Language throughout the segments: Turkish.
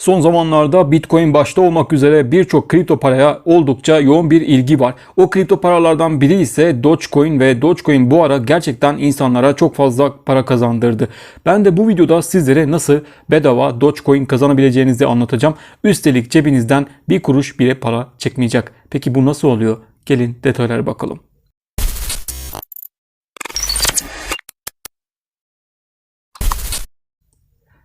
Son zamanlarda Bitcoin başta olmak üzere birçok kripto paraya oldukça yoğun bir ilgi var. O kripto paralardan biri ise Dogecoin ve Dogecoin bu ara gerçekten insanlara çok fazla para kazandırdı. Ben de bu videoda sizlere nasıl bedava Dogecoin kazanabileceğinizi anlatacağım. Üstelik cebinizden bir kuruş bile para çekmeyecek. Peki bu nasıl oluyor? Gelin detaylara bakalım.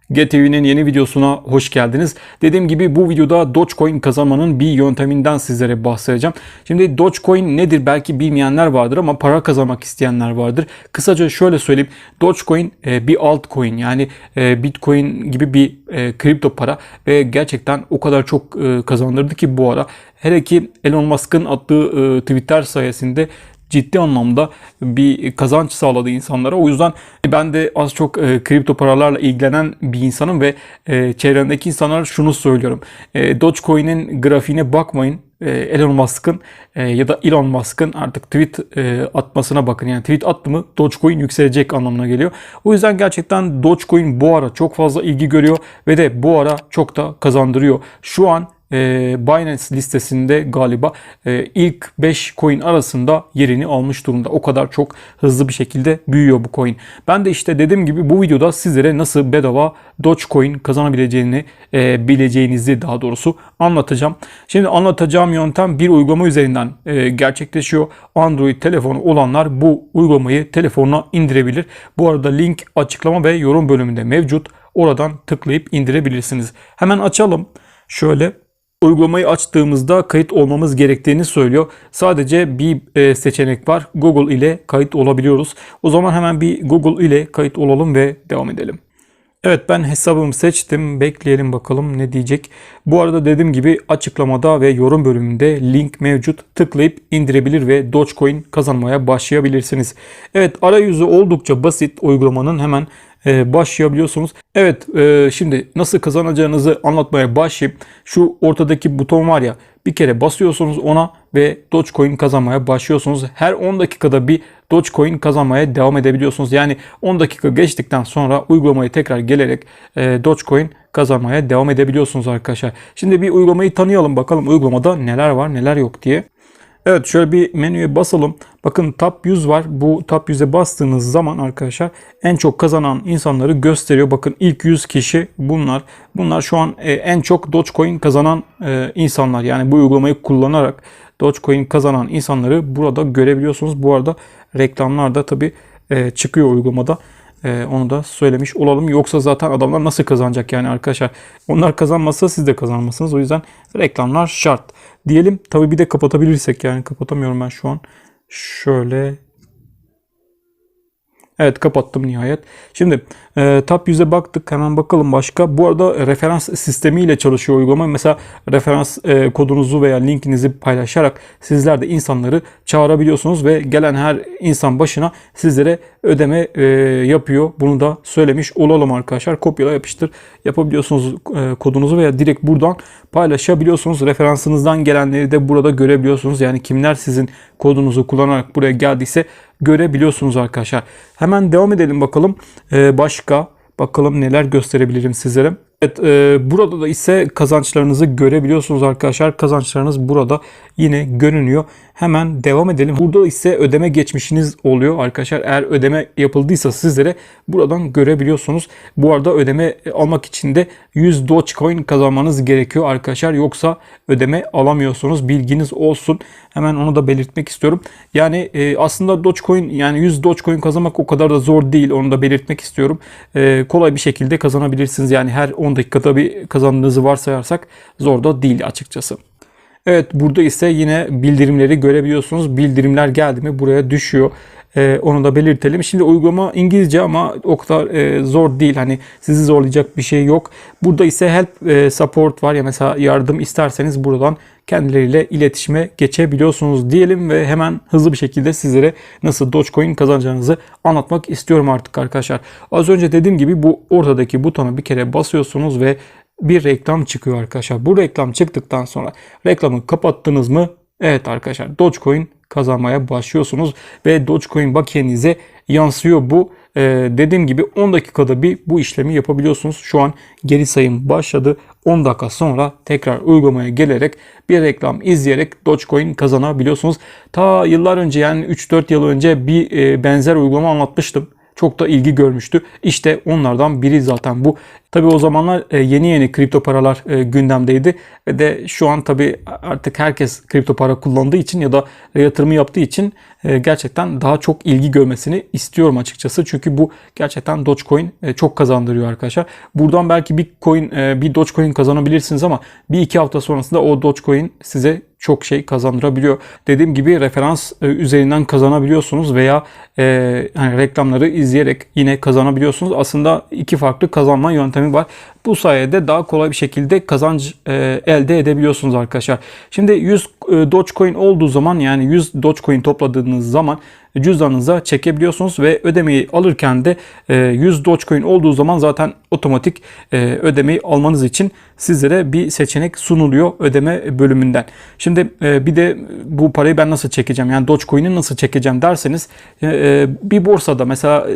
GTV'nin yeni videosuna hoş geldiniz. Dediğim gibi bu videoda Dogecoin kazanmanın bir yönteminden sizlere bahsedeceğim. Şimdi Dogecoin nedir belki bilmeyenler vardır ama para kazanmak isteyenler vardır. Kısaca şöyle söyleyeyim. Dogecoin e, bir altcoin yani e, Bitcoin gibi bir e, kripto para ve gerçekten o kadar çok kazandırdı ki bu ara. Hele ki Elon Musk'ın attığı Twitter sayesinde ciddi anlamda bir kazanç sağladı insanlara. O yüzden ben de az çok e, kripto paralarla ilgilenen bir insanım ve e, çevremdeki insanlara şunu söylüyorum. E, Dogecoin'in grafiğine bakmayın. E, Elon Musk'ın e, ya da Elon Musk'ın artık tweet e, atmasına bakın. Yani tweet attı mı Dogecoin yükselecek anlamına geliyor. O yüzden gerçekten Dogecoin bu ara çok fazla ilgi görüyor ve de bu ara çok da kazandırıyor. Şu an e, Binance listesinde galiba e, ilk 5 coin arasında yerini almış durumda. O kadar çok hızlı bir şekilde büyüyor bu coin. Ben de işte dediğim gibi bu videoda sizlere nasıl bedava Dogecoin kazanabileceğini e, bileceğinizi daha doğrusu anlatacağım. Şimdi anlatacağım yöntem bir uygulama üzerinden e, gerçekleşiyor. Android telefonu olanlar bu uygulamayı telefonuna indirebilir. Bu arada link açıklama ve yorum bölümünde mevcut. Oradan tıklayıp indirebilirsiniz. Hemen açalım. Şöyle uygulamayı açtığımızda kayıt olmamız gerektiğini söylüyor. Sadece bir e, seçenek var. Google ile kayıt olabiliyoruz. O zaman hemen bir Google ile kayıt olalım ve devam edelim. Evet ben hesabımı seçtim. Bekleyelim bakalım ne diyecek. Bu arada dediğim gibi açıklamada ve yorum bölümünde link mevcut. Tıklayıp indirebilir ve Dogecoin kazanmaya başlayabilirsiniz. Evet arayüzü oldukça basit uygulamanın hemen e, başlayabiliyorsunuz. Evet e, şimdi nasıl kazanacağınızı anlatmaya başlayayım. Şu ortadaki buton var ya bir kere basıyorsunuz ona ve Dogecoin kazanmaya başlıyorsunuz. Her 10 dakikada bir Dogecoin kazanmaya devam edebiliyorsunuz. Yani 10 dakika geçtikten sonra uygulamayı tekrar gelerek e, Dogecoin kazanmaya devam edebiliyorsunuz arkadaşlar. Şimdi bir uygulamayı tanıyalım bakalım uygulamada neler var neler yok diye. Evet şöyle bir menüye basalım. Bakın top 100 var. Bu top 100'e bastığınız zaman arkadaşlar en çok kazanan insanları gösteriyor. Bakın ilk 100 kişi bunlar. Bunlar şu an e, en çok Dogecoin kazanan e, insanlar. Yani bu uygulamayı kullanarak Dogecoin kazanan insanları burada görebiliyorsunuz. Bu arada reklamlar da tabi e, çıkıyor uygulamada. Onu da söylemiş olalım. Yoksa zaten adamlar nasıl kazanacak yani arkadaşlar. Onlar kazanmazsa siz de kazanmazsınız. O yüzden reklamlar şart. Diyelim tabi bir de kapatabilirsek yani kapatamıyorum ben şu an. Şöyle Evet kapattım nihayet. Şimdi e, Top 100'e baktık. Hemen bakalım başka. Bu arada referans sistemiyle çalışıyor uygulama. Mesela referans e, kodunuzu veya linkinizi paylaşarak sizler de insanları çağırabiliyorsunuz ve gelen her insan başına sizlere ödeme e, yapıyor. Bunu da söylemiş olalım arkadaşlar. Kopyala yapıştır yapabiliyorsunuz e, kodunuzu veya direkt buradan paylaşabiliyorsunuz. Referansınızdan gelenleri de burada görebiliyorsunuz. Yani kimler sizin kodunuzu kullanarak buraya geldiyse görebiliyorsunuz arkadaşlar. Hemen devam edelim bakalım. Ee, başka bakalım neler gösterebilirim sizlere. Evet, e, burada da ise kazançlarınızı görebiliyorsunuz arkadaşlar. Kazançlarınız burada yine görünüyor. Hemen devam edelim. Burada ise ödeme geçmişiniz oluyor arkadaşlar. Eğer ödeme yapıldıysa sizlere buradan görebiliyorsunuz. Bu arada ödeme almak için de 100 Dogecoin kazanmanız gerekiyor arkadaşlar. Yoksa ödeme alamıyorsunuz. Bilginiz olsun. Hemen onu da belirtmek istiyorum. Yani e, aslında Dogecoin yani 100 Dogecoin kazanmak o kadar da zor değil. Onu da belirtmek istiyorum. E, kolay bir şekilde kazanabilirsiniz. Yani her 10 dakikada bir kazandığınızı varsayarsak zor da değil açıkçası. Evet burada ise yine bildirimleri görebiliyorsunuz. Bildirimler geldi mi buraya düşüyor. Ee, onu da belirtelim. Şimdi uygulama İngilizce ama o kadar e, zor değil. Hani sizi zorlayacak bir şey yok. Burada ise help e, support var ya mesela yardım isterseniz buradan kendileriyle iletişime geçebiliyorsunuz diyelim ve hemen hızlı bir şekilde sizlere nasıl Dogecoin kazanacağınızı anlatmak istiyorum artık arkadaşlar. Az önce dediğim gibi bu ortadaki butona bir kere basıyorsunuz ve bir reklam çıkıyor arkadaşlar. Bu reklam çıktıktan sonra reklamı kapattınız mı? Evet arkadaşlar Dogecoin kazanmaya başlıyorsunuz ve Dogecoin bakiyenize yansıyor bu. Ee, dediğim gibi 10 dakikada bir bu işlemi yapabiliyorsunuz. Şu an geri sayım başladı. 10 dakika sonra tekrar uygulamaya gelerek bir reklam izleyerek Dogecoin kazanabiliyorsunuz. Ta yıllar önce yani 3-4 yıl önce bir e, benzer uygulama anlatmıştım çok da ilgi görmüştü. İşte onlardan biri zaten bu. Tabi o zamanlar e, yeni yeni kripto paralar e, gündemdeydi ve de şu an tabi artık herkes kripto para kullandığı için ya da yatırımı yaptığı için gerçekten daha çok ilgi görmesini istiyorum açıkçası. Çünkü bu gerçekten Dogecoin çok kazandırıyor arkadaşlar. Buradan belki bir coin bir Dogecoin kazanabilirsiniz ama bir iki hafta sonrasında o Dogecoin size çok şey kazandırabiliyor. Dediğim gibi referans üzerinden kazanabiliyorsunuz veya e, hani reklamları izleyerek yine kazanabiliyorsunuz. Aslında iki farklı kazanma yöntemi var. Bu sayede daha kolay bir şekilde kazanç e, elde edebiliyorsunuz arkadaşlar. Şimdi 100 e, Dogecoin olduğu zaman yani 100 Dogecoin topladığınız zaman cüzdanınıza çekebiliyorsunuz ve ödemeyi alırken de e, 100 Dogecoin olduğu zaman zaten otomatik e, ödemeyi almanız için sizlere bir seçenek sunuluyor ödeme bölümünden. Şimdi e, bir de bu parayı ben nasıl çekeceğim? Yani Dogecoin'i nasıl çekeceğim derseniz e, e bir borsada mesela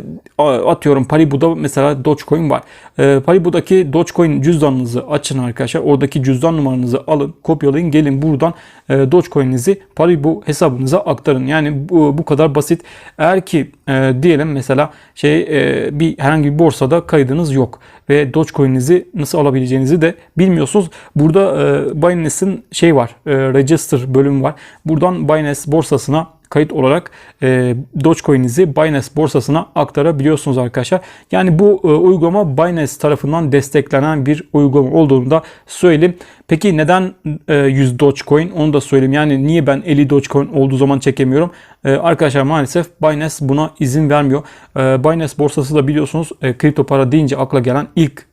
atıyorum Paribu'da mesela Dogecoin var. E, Paribu'daki Dogecoin cüzdanınızı açın arkadaşlar. Oradaki cüzdan numaranızı alın, kopyalayın, gelin buradan e, Dogecoin'inizi Paribu hesabınıza aktarın. Yani bu, bu kadar basit. Eğer ki e, diyelim mesela şey e, bir herhangi bir borsada kaydınız yok ve Dogecoin'inizi nasıl alabileceğinizi de bilmiyorsunuz. Burada e, Binance'in şey var, e, register bölümü var. Buradan Binance borsasına kayıt olarak e, Dogecoin'inizi Binance borsasına aktarabiliyorsunuz arkadaşlar. Yani bu e, uygulama Binance tarafından desteklenen bir uygulama olduğunu da söyleyeyim. Peki neden e, 100 Dogecoin onu da söyleyeyim. Yani niye ben 50 Dogecoin olduğu zaman çekemiyorum? E, arkadaşlar maalesef Binance buna izin vermiyor. E, Binance borsası da biliyorsunuz e, kripto para deyince akla gelen ilk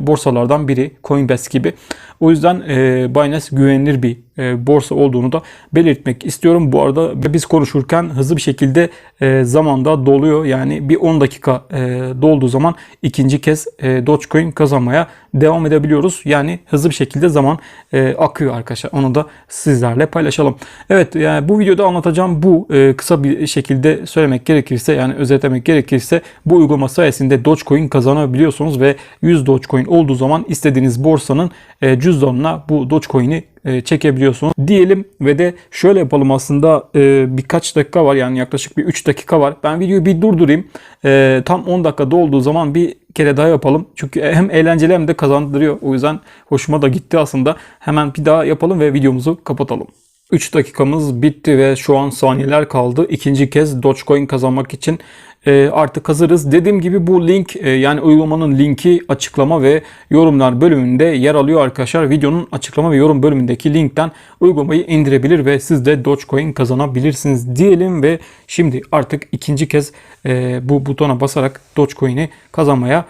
borsalardan biri Coinbase gibi. O yüzden e, Binance güvenilir bir e, borsa olduğunu da belirtmek istiyorum. Bu arada biz konuşurken hızlı bir şekilde e, zamanda doluyor. Yani bir 10 dakika e, dolduğu zaman ikinci kez e, Dogecoin kazanmaya devam edebiliyoruz. Yani hızlı bir şekilde zaman e, akıyor arkadaşlar. Onu da sizlerle paylaşalım. Evet yani bu videoda anlatacağım bu e, kısa bir şekilde söylemek gerekirse yani özetlemek gerekirse bu uygulama sayesinde Dogecoin kazanabiliyorsunuz ve 100 Dogecoin olduğu zaman istediğiniz borsanın e, cüzdanına bu Dogecoin'i e, çekebiliyorsunuz diyelim ve de şöyle yapalım aslında e, birkaç dakika var yani yaklaşık bir 3 dakika var. Ben videoyu bir durdurayım. E, tam 10 dakika dolduğu zaman bir kere daha yapalım. Çünkü hem eğlenceli hem de kazandırıyor. O yüzden hoşuma da gitti aslında. Hemen bir daha yapalım ve videomuzu kapatalım. 3 dakikamız bitti ve şu an saniyeler kaldı. İkinci kez Dogecoin kazanmak için e, artık hazırız. Dediğim gibi bu link e, yani uygulamanın linki açıklama ve yorumlar bölümünde yer alıyor arkadaşlar. Videonun açıklama ve yorum bölümündeki linkten uygulamayı indirebilir ve siz de Dogecoin kazanabilirsiniz diyelim ve şimdi artık ikinci kez e, bu butona basarak Dogecoin'i kazanmaya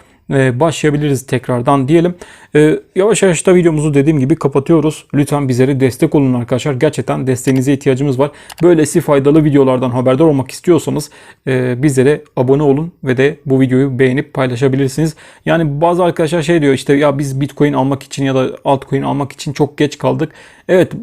başlayabiliriz tekrardan diyelim. E, yavaş yavaş da videomuzu dediğim gibi kapatıyoruz. Lütfen bizlere destek olun arkadaşlar. Gerçekten desteğinize ihtiyacımız var. Böylesi faydalı videolardan haberdar olmak istiyorsanız e, bizlere abone olun ve de bu videoyu beğenip paylaşabilirsiniz. Yani bazı arkadaşlar şey diyor işte ya biz Bitcoin almak için ya da altcoin almak için çok geç kaldık. Evet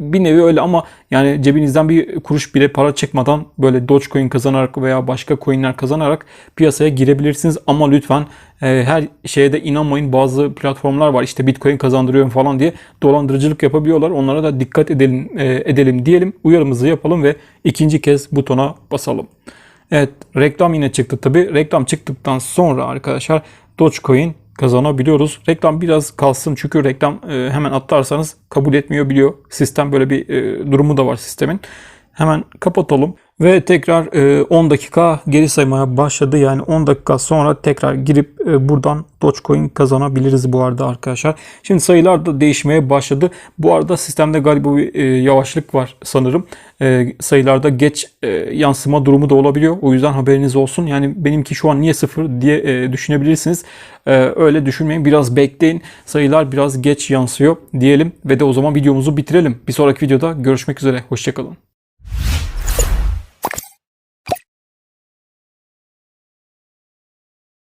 bir nevi öyle ama yani cebinizden bir kuruş bile para çıkmadan böyle Dogecoin kazanarak veya başka coinler kazanarak piyasaya girebilirsiniz. Ama lütfen her şeye de inanmayın. Bazı platformlar var işte Bitcoin kazandırıyorum falan diye dolandırıcılık yapabiliyorlar. Onlara da dikkat edelim, edelim diyelim. Uyarımızı yapalım ve ikinci kez butona basalım. Evet reklam yine çıktı tabi. Reklam çıktıktan sonra arkadaşlar Dogecoin kazanabiliyoruz. Reklam biraz kalsın çünkü reklam hemen atlarsanız kabul etmiyor biliyor. Sistem böyle bir durumu da var sistemin. Hemen kapatalım. Ve tekrar 10 e, dakika geri saymaya başladı. Yani 10 dakika sonra tekrar girip e, buradan Dogecoin kazanabiliriz bu arada arkadaşlar. Şimdi sayılar da değişmeye başladı. Bu arada sistemde galiba bir e, yavaşlık var sanırım. Sayılarda geç yansıma durumu da olabiliyor. O yüzden haberiniz olsun. Yani benimki şu an niye sıfır diye düşünebilirsiniz. Öyle düşünmeyin. Biraz bekleyin. Sayılar biraz geç yansıyor diyelim. Ve de o zaman videomuzu bitirelim. Bir sonraki videoda görüşmek üzere. Hoşçakalın.